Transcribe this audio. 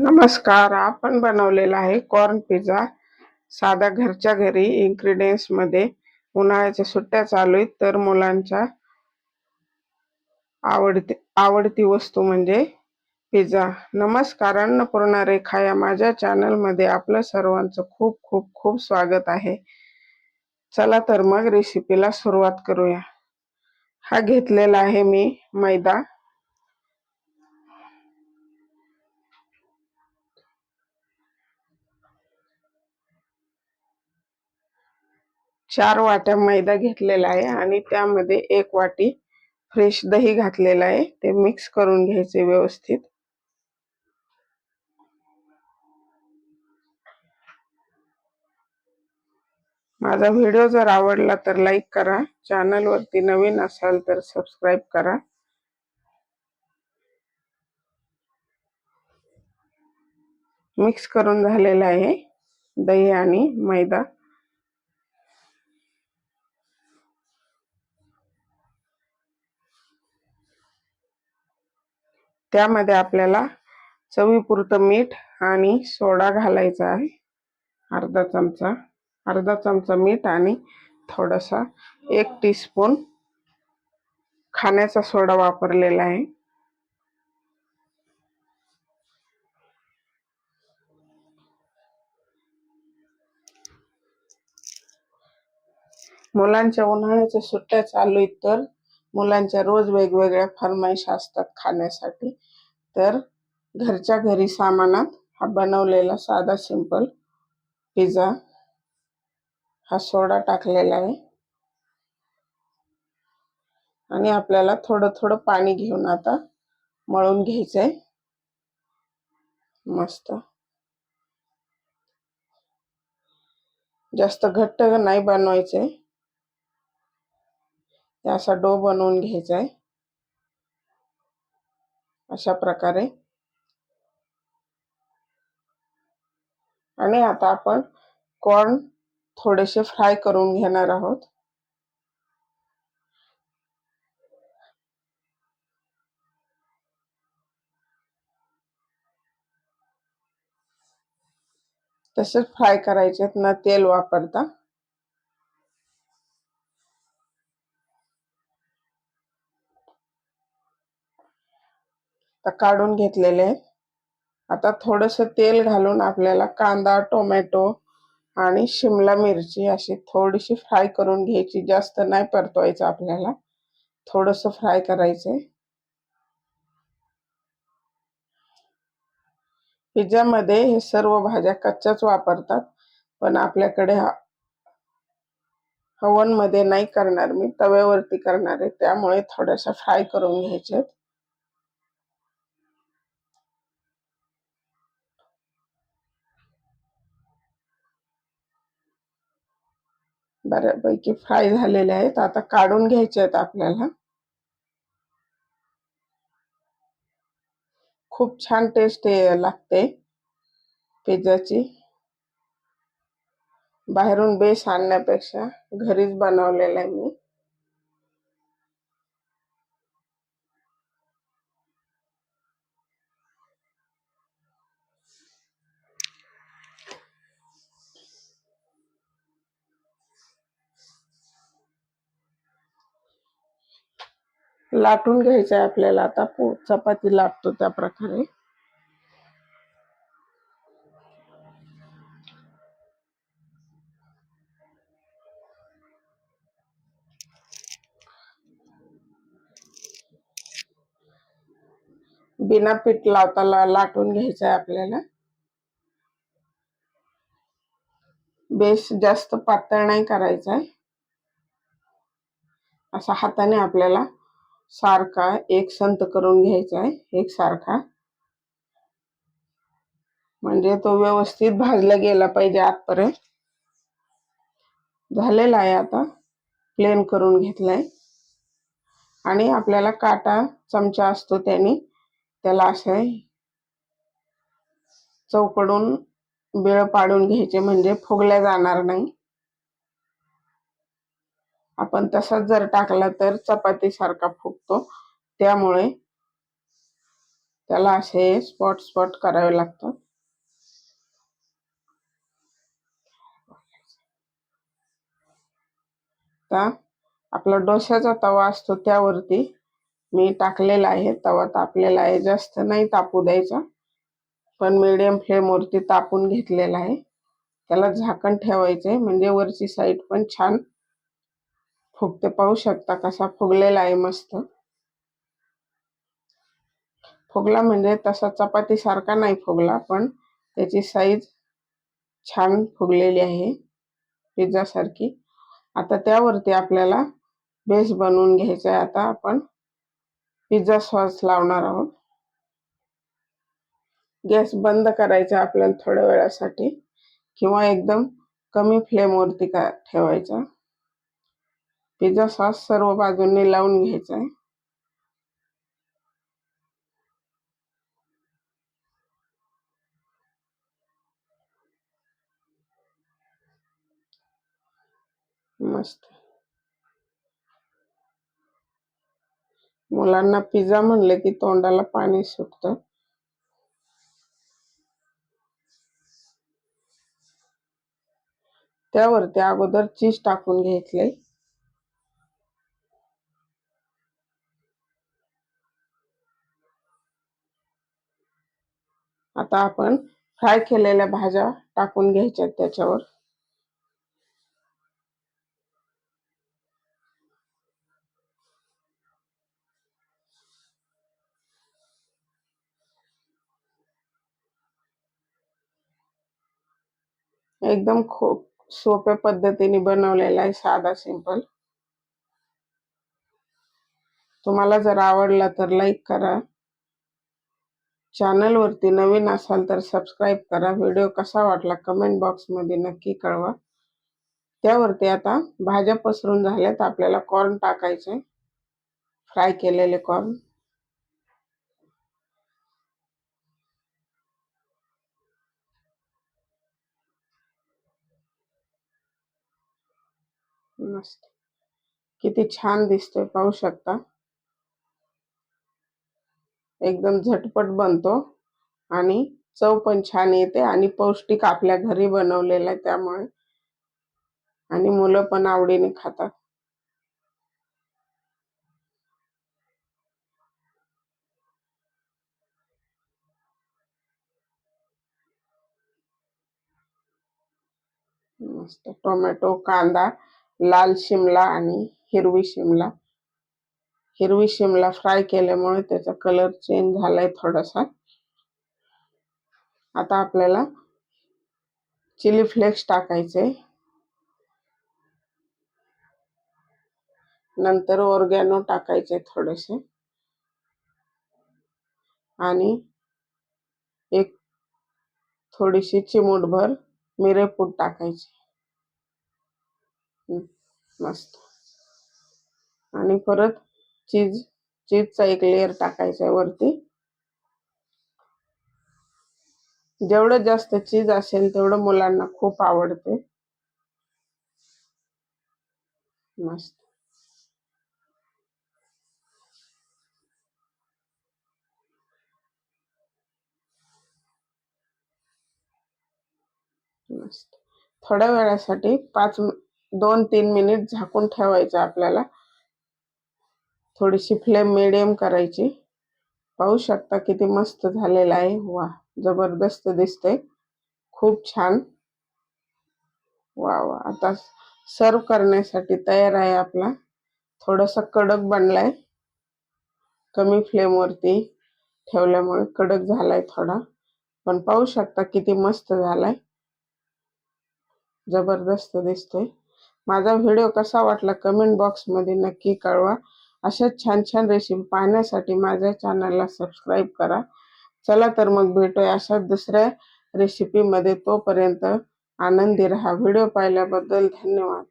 नमस्कार आपण बनवलेला आहे कॉर्न पिझ्झा साधा घरच्या घरी इन्ग्रेडियंट्समध्ये उन्हाळ्याच्या सुट्ट्या चालू आहेत तर मुलांच्या आवडती आवडती वस्तू म्हणजे पिझ्झा नमस्कार अन्नपूर्णा रेखा या माझ्या चॅनलमध्ये आपलं सर्वांचं खूप खूप खूप स्वागत आहे. चला तर मग रेसिपीला सुरुवात करूया. हा घेतलेला आहे मी मैदा. चार वाट्या मैदा घेतलेला आहे आणि त्यामध्ये एक वाटी फ्रेश दही घातलेलं आहे. ते मिक्स करून घ्यायचे व्यवस्थित. माझा व्हिडिओ जर आवडला तर लाईक करा. चॅनलवरती नवीन असाल तर सबस्क्राईब करा. मिक्स करून झालेला आहे दही आणि मैदा. त्यामध्ये आपल्याला चवीपुरतं मीठ आणि सोडा घालायचा आहे. अर्धा चमचा अर्धा चमचा मीठ आणि थोडासा एक टीस्पून खाण्याचा सोडा वापरलेला आहे. मुलांच्या उन्हाळ्याच्या सुट्ट्या चालू आहेत तर मुलांच्या रोज वेगवेगळ्या फरमाईश असतात खाण्यासाठी. तर घरच्या घरी सामानात हा बनवलेला साधा सिंपल पिझ्झा हा सोडा टाकलेला आहे. आणि आपल्याला थोडं थोडं पाणी घेऊन आता मळून घ्यायचंय. मस्त. जास्त घट्ट नाही बनवायचे असा डो बनवून घ्यायचा आहे. अशा प्रकारे. आणि आता आपण कॉर्न थोडेसे फ्राय करून घेणार आहोत. तसेच फ्राय करायचे ना तेल वापरता. आता काढून घेतलेले आहेत. आता थोडस तेल घालून आपल्याला कांदा टोमॅटो आणि शिमला मिरची अशी थोडीशी फ्राय करून घ्यायची. जास्त नाही परतवायचं आपल्याला. थोडस फ्राय करायचंय. पिझ्झामध्ये हे सर्व भाज्या कच्च्याच वापरतात पण आपल्याकडे मध्ये नाही करणार मी. तव्यावरती करणार आहे. त्यामुळे थोड्याशा फ्राय करून घ्यायचे बऱ्यापैकी फ्राय झालेले आहेत. आता काढून घ्यायचे आहेत आपल्याला. खूप छान टेस्ट लागते पिझ्झाची. बाहेरून बेस आणण्यापेक्षा घरीच बनवलेला आहे मी. लाटून घ्यायचं आहे आपल्याला. आता चपाती लाटतो त्या प्रकारे. बिना पीठ लावता लाटून घ्यायचं आहे आपल्याला. बेस जास्त पातळ नाही करायचा आहे असा हाताने आपल्याला सारखा एक संत करून घ्यायचा आहे एक सारखा. म्हणजे तो व्यवस्थित भाजला गेला पाहिजे आतपर्यंत. झालेला आहे आता प्लेन करून घेतलाय. आणि आपल्याला काटा चमचा असतो त्याने त्याला असं चौकडून बेळ पाडून घ्यायचे म्हणजे फुगल्या जाणार नाही. आपण तसाच जर टाकला तर चपाती सारखा फुगतो. त्यामुळे त्याला असे स्पॉट स्पॉट करावे लागतात. आता आपला डोश्याचा तवा असतो त्यावरती मी टाकलेला आहे. तवा तापलेला आहे. जास्त नाही तापू द्यायचा. पण मिडियम फ्लेमवरती तापून घेतलेला आहे. त्याला झाकण ठेवायचं आहे म्हणजे वरची साईड पण छान फुगते पाहू शकता कसा फुगलेला आहे मस्त. फुगला म्हणजे तसा चपाती सारखा नाही फुगला पण त्याची साईज छान फुगलेली आहे पिझ्झा सारखी. आता त्यावरती आपल्याला बेस बनवून घ्यायचा आहे आता आपण पिझ्झा सॉस लावणार आहोत. गॅस बंद करायचा आपल्याला थोड्या वेळासाठी किंवा एकदम कमी फ्लेमवरती का ठेवायचा. पिझ्झा सॉस सर्व बाजूंनी लावून घ्यायचा आहे. मस्त. मुलांना पिझ्झा म्हणले की तोंडाला पाणी सुटतं. त्यावरती अगोदर चीज टाकून घेतले आता आपण फ्राय केलेल्या भाज्या टाकून घ्यायच्या त्याच्यावर. एकदम खूप सोप्या पद्धतीने बनवलेला आहे साधा सिंपल. तुम्हाला जर आवडला तर लाईक करा. चॅनलवरती नवीन असाल तर सबस्क्राईब करा. व्हिडिओ कसा वाटला कमेंट बॉक्समध्ये नक्की कळवा. त्यावरती आता भाज्या पसरून झाल्यात. आपल्याला कॉर्न टाकायचे फ्राय केलेले कॉर्न. मस्त. किती छान दिसतोय. पाहू शकता. एकदम झटपट बनतो. आणि चव पण छान येते आणि पौष्टिक आपल्या घरी बनवलेला आहे त्यामुळे. आणि मुलं पण आवडीने खातात. मस्त टोमॅटो कांदा लाल शिमला आणि हिरवी शिमला. हिरवी शिमला फ्राय केल्यामुळे त्याचा कलर चेंज झालाय थोडासा. आता आपल्याला चिली फ्लेक्स टाकायचे. नंतर ऑर्गॅनो टाकायचे थोडेसे. आणि एक थोडीशी चिमूटभर मिरेपूड टाकायची. मस्त. आणि परत चीज चीजचा एक लेअर टाकायचा आहे वरती. जेवढं जास्त चीज असेल तेवढं मुलांना खूप आवडते. मस्त. मस्त. थोड्या वेळासाठी पाच दोन तीन मिनिट झाकून ठेवायचं आपल्याला. थोडीशी फ्लेम मिडियम करायची. पाहू शकता किती मस्त झालेला आहे. वा जबरदस्त दिसते खूप छान. वा वा आता सर्व करण्यासाठी तयार आहे आपला. थोडासा कडक बनलाय. कमी फ्लेमवरती ठेवल्यामुळे कडक झालाय थोडा. पण पाहू शकता किती मस्त झालाय. जबरदस्त दिसतोय. माझा व्हिडिओ कसा वाटला? कमेंट बॉक्समध्ये नक्की कळवा. अशाच छान छान रेसिपी पाहण्यासाठी माझ्या चॅनलला सबस्क्राईब करा. चला तर मग भेटूया अशा दुसऱ्या रेसिपीमध्ये. तोपर्यंत आनंदी राहा. व्हिडिओ पाहिल्याबद्दल धन्यवाद.